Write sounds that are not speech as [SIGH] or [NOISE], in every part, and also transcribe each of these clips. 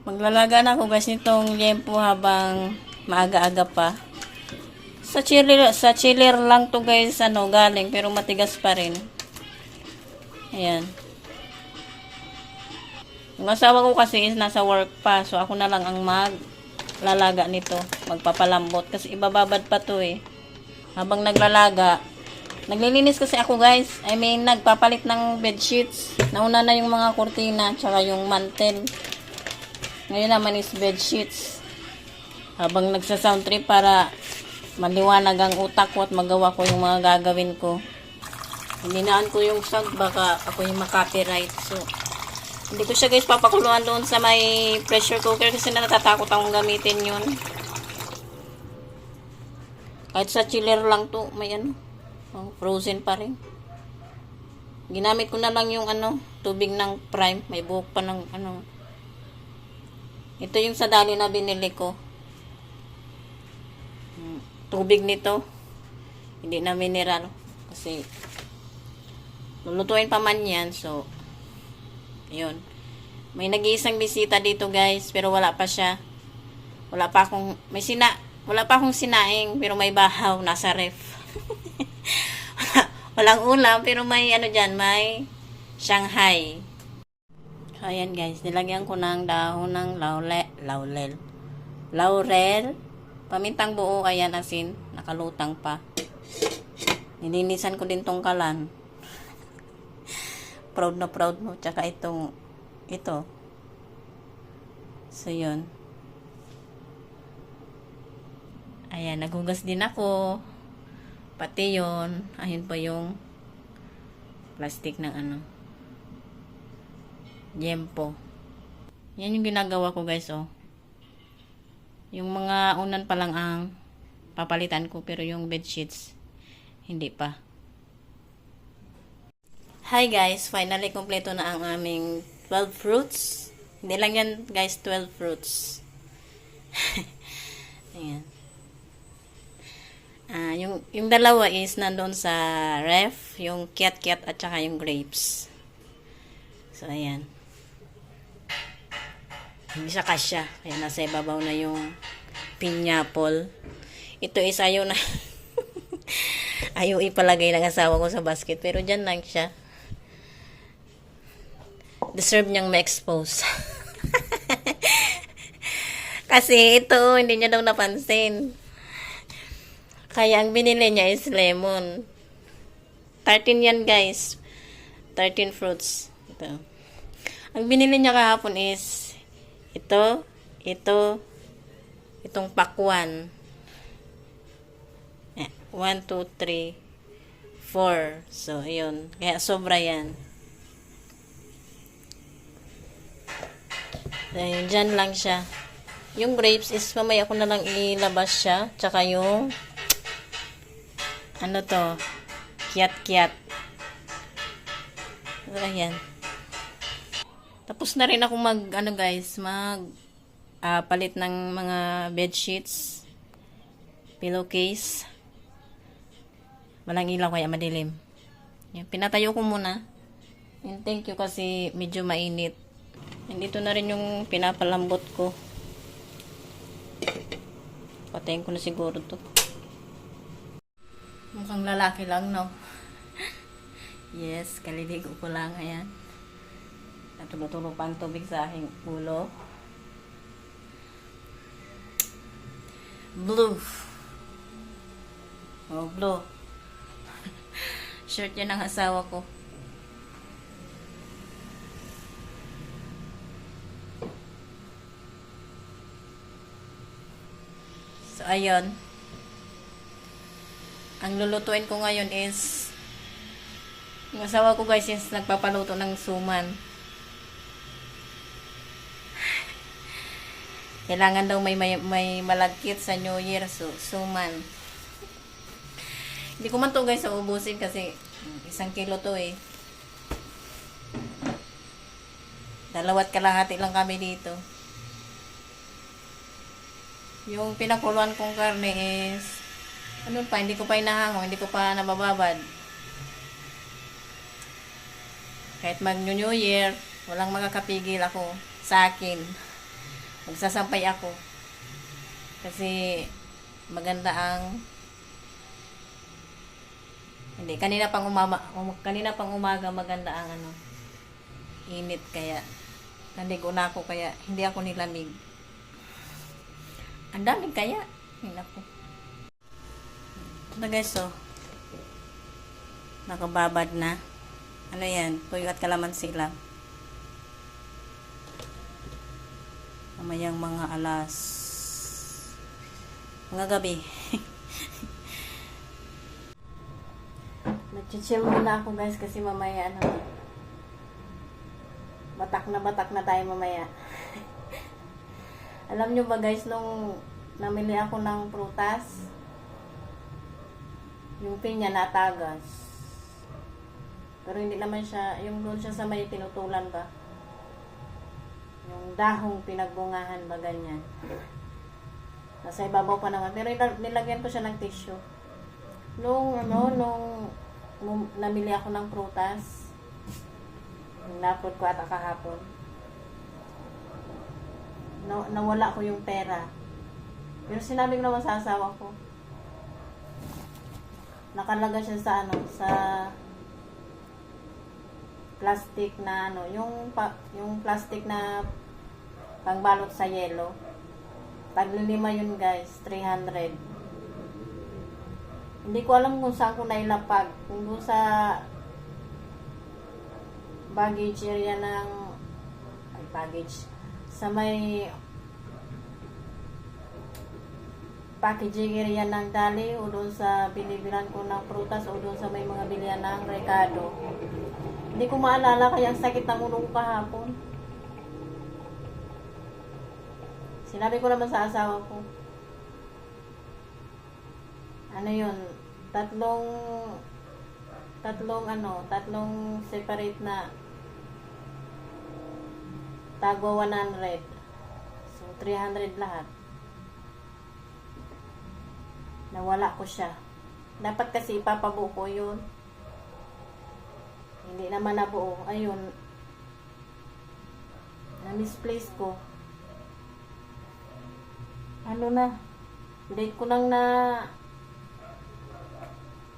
Maglalaga na ako guys nitong liempo habang maaga-aga pa. Sa chiller, sa chiller lang to guys ano galing pero matigas pa rin. Ayan. Yung asawa ko kasi is nasa work pa so ako na lang ang maglalaga nito. Magpapalambot kasi ibababad pa to eh. Habang naglalaga, naglilinis kasi ako guys. I mean, nagpapalit ng bed sheets. Nauna na yung mga kurtina tsaka yung mantel. Ngayon naman is bed sheets. Habang nagsa-sound trip para maliwanag ang utak ko at magawa ko yung mga gagawin ko. Hininaan ko yung sag, baka ako yung makopyright. So, hindi ko siya guys papakuluan doon sa may pressure cooker kasi natatakot akong gamitin yun. Kahit sa chiller lang to, may ano, oh, frozen pa rin. Ginamit ko na lang yung ano, tubig ng prime. May buhok pa ng ano. Ito yung sa dali na binili ko. Hmm, Tubig nito. Hindi na mineral. Kasi, lulutuin pa man yan. So, yun. May nag-iisang bisita dito guys. Pero wala pa siya. Wala pa akong, may sina, wala pa akong sinaing. Pero may bahaw. Nasa ref. [LAUGHS] Walang ulam. Pero may ano dyan. May Shanghai. Ayan guys, nilagyan ko ng dahon ng laule, laurel. Laurel. Pamintang buo, ayan asin. Nakalutang pa. Nilinisan ko din tong kalan. [LAUGHS] proud na proud mo. Tsaka itong, ito. So, yun. Ayan, nagugas din ako. Pati yun. Ayun pa yung plastic ng ano. Yempo. Yan yung ginagawa ko guys, oh. Yung mga unan pa lang ang papalitan ko, pero yung bed sheets, hindi pa. Hi guys, finally kompleto na ang aming 12 fruits. Hindi lang yan guys, 12 fruits. [LAUGHS] Ayan. Ah, yung, yung dalawa is nandun sa ref, yung kiat-kiat at saka yung grapes. So, ayan. Hindi siya kasya. Kaya nasa ibabaw na yung pineapple. Ito is ayaw na [LAUGHS] ayaw ipalagay ng asawa ko sa basket. Pero dyan lang siya. Deserve niyang ma-expose. [LAUGHS] Kasi ito, hindi niya daw napansin. Kaya ang binili niya is lemon. 13 yan guys. 13 fruits. Ito. Ang binili niya kahapon is ito, ito, itong pakwan. Eh, 1, 2, 3, 4. So, ayun. Kaya sobra yan. Ayun, dyan lang siya. Yung grapes is mamaya ko na lang ilabas siya. Tsaka yung ano to, kiat-kiat. So, ayan. Tapos na rin ako mag, ano guys, mag ah, palit ng mga bed sheets, pillowcase. Walang ilaw kaya madilim. Yan, pinatayo ko muna. And thank you kasi medyo mainit. And ito na rin yung pinapalambot ko. Patayin ko na siguro to. Mukhang lalaki lang, no? [LAUGHS] yes, kaliligo ko lang. Ayan. Natulog-tulog pa ang tubig sa aking ulo. Blue. Oh, blue. [LAUGHS] Shirt yan ng asawa ko. So, ayun. Ang lulutuin ko ngayon is yung asawa ko guys is nagpapaluto ng suman. Kailangan daw may, may, may malagkit sa New Year, so, suman. Hindi ko man to guys ubusin kasi isang kilo to eh. Dalawat kalahati lang kami dito. Yung pinakuluan kong karne is ano pa, hindi ko pa inahango, hindi ko pa nabababad. Kahit mag New Year, walang makakapigil ako sa akin. Magsasampay ako. Kasi maganda ang hindi kanina pang umama um, kanina pang umaga maganda ang ano init kaya nandigo na ako kaya hindi ako nilamig. Ang daming kaya. Ay, naku. Ito guys, so. Nakababad na. Ano yan? Tuyo at kalamansi lang. Mamayang mga alas. Mga gabi. [LAUGHS] Nag-chill muna ako guys kasi mamaya ano. Batak na batak na tayo mamaya. [LAUGHS] Alam nyo ba guys, nung namili ako ng prutas, yung pinya natagas. Pero hindi naman siya, yung doon siya sa may tinutulan ba? Yung dahong pinagbungahan ba ganyan. Nasa ibabaw pa naman. Pero ila- nilagyan ko siya ng tissue. Nung ano, nung namili ako ng prutas, napod ko ata kahapon, na, nawala ko yung pera. Pero sinabi ko naman sa asawa ko, nakalaga siya sa ano, sa plastic na ano, yung pa, yung plastic na pangbalot sa yelo. Taglilima yun guys, 300. Hindi ko alam kung saan ko nailapag. Kung doon sa baggage area ng ay baggage sa may packaging area ng dali o doon sa binibilan ko ng prutas o doon sa may mga bilihan ng rekado. Hindi ko maalala kaya ang sakit ng ulo ko kahapon. Sinabi ko naman sa asawa ko. Ano yun? Tatlong tatlong ano, tatlong separate na tagwa 100. So, 300 lahat. Nawala ko siya. Dapat kasi ipapabuo ko yun. Hindi naman nabuo. Ayun. Na-misplace ko. Ano na? Date ko nang na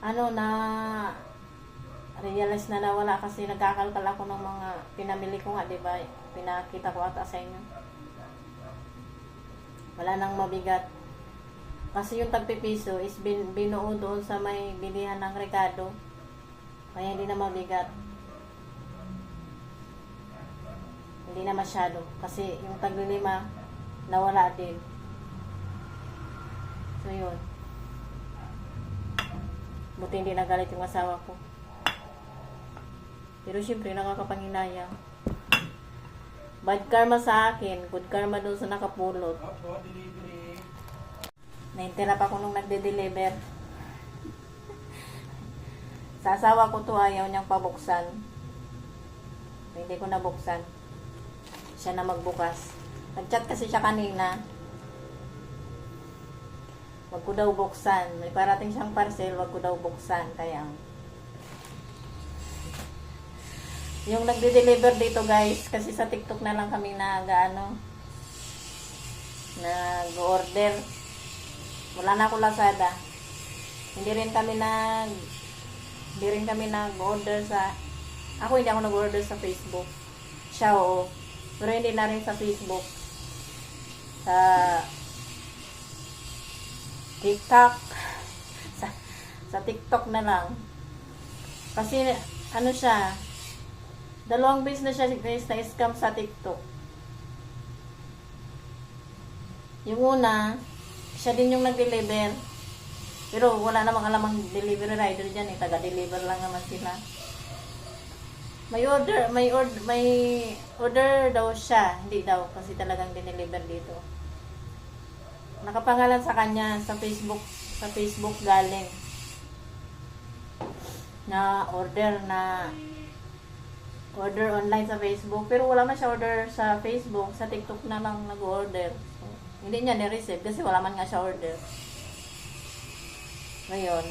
ano na realize na nawala kasi nagkakalkal ako ng mga pinamili ko nga, di ba? Pinakita ko ata sa inyo. Wala nang mabigat. Kasi yung tagpipiso is bin, binuo doon sa may bilihan ng rekado. Kaya hindi na mabigat. Hindi na masyado. Kasi yung taglilima, nawala din. So yun. Buti hindi nagalit yung asawa ko. Pero syempre, nakakapanginayang. Bad karma sa akin, good karma doon sa nakapulot. Naintirap ako nung nagde-deliver. sa asawa ko to ayaw niyang pabuksan. Hindi ko nabuksan. Siya na magbukas. Nag-chat kasi siya kanina. Wag ko daw buksan. May parating siyang parcel, wag ko daw buksan. Kaya, yung nagde-deliver dito guys, kasi sa TikTok na lang kami nag ano, nag-order. Wala na ako Lazada. Hindi rin kami nag hindi rin kami nag-order sa ako hindi ako nag-order sa Facebook. Siya oo. Pero hindi na rin sa Facebook. Sa TikTok. [LAUGHS] Sa, sa TikTok na lang. Kasi ano siya, dalawang beses na siya guys na scam sa TikTok. Yung una, siya din yung nag-deliver. Pero wala namang alam ang delivery rider dyan eh. Taga-deliver lang naman sila. May order, may order, may order daw siya. Hindi daw kasi talagang dineliver dito. Nakapangalan sa kanya sa Facebook, sa Facebook galing. Na order na order online sa Facebook. Pero wala man siya order sa Facebook. Sa TikTok na lang nag-order. So, hindi niya ni-receive kasi wala man nga siya order. Ngayon,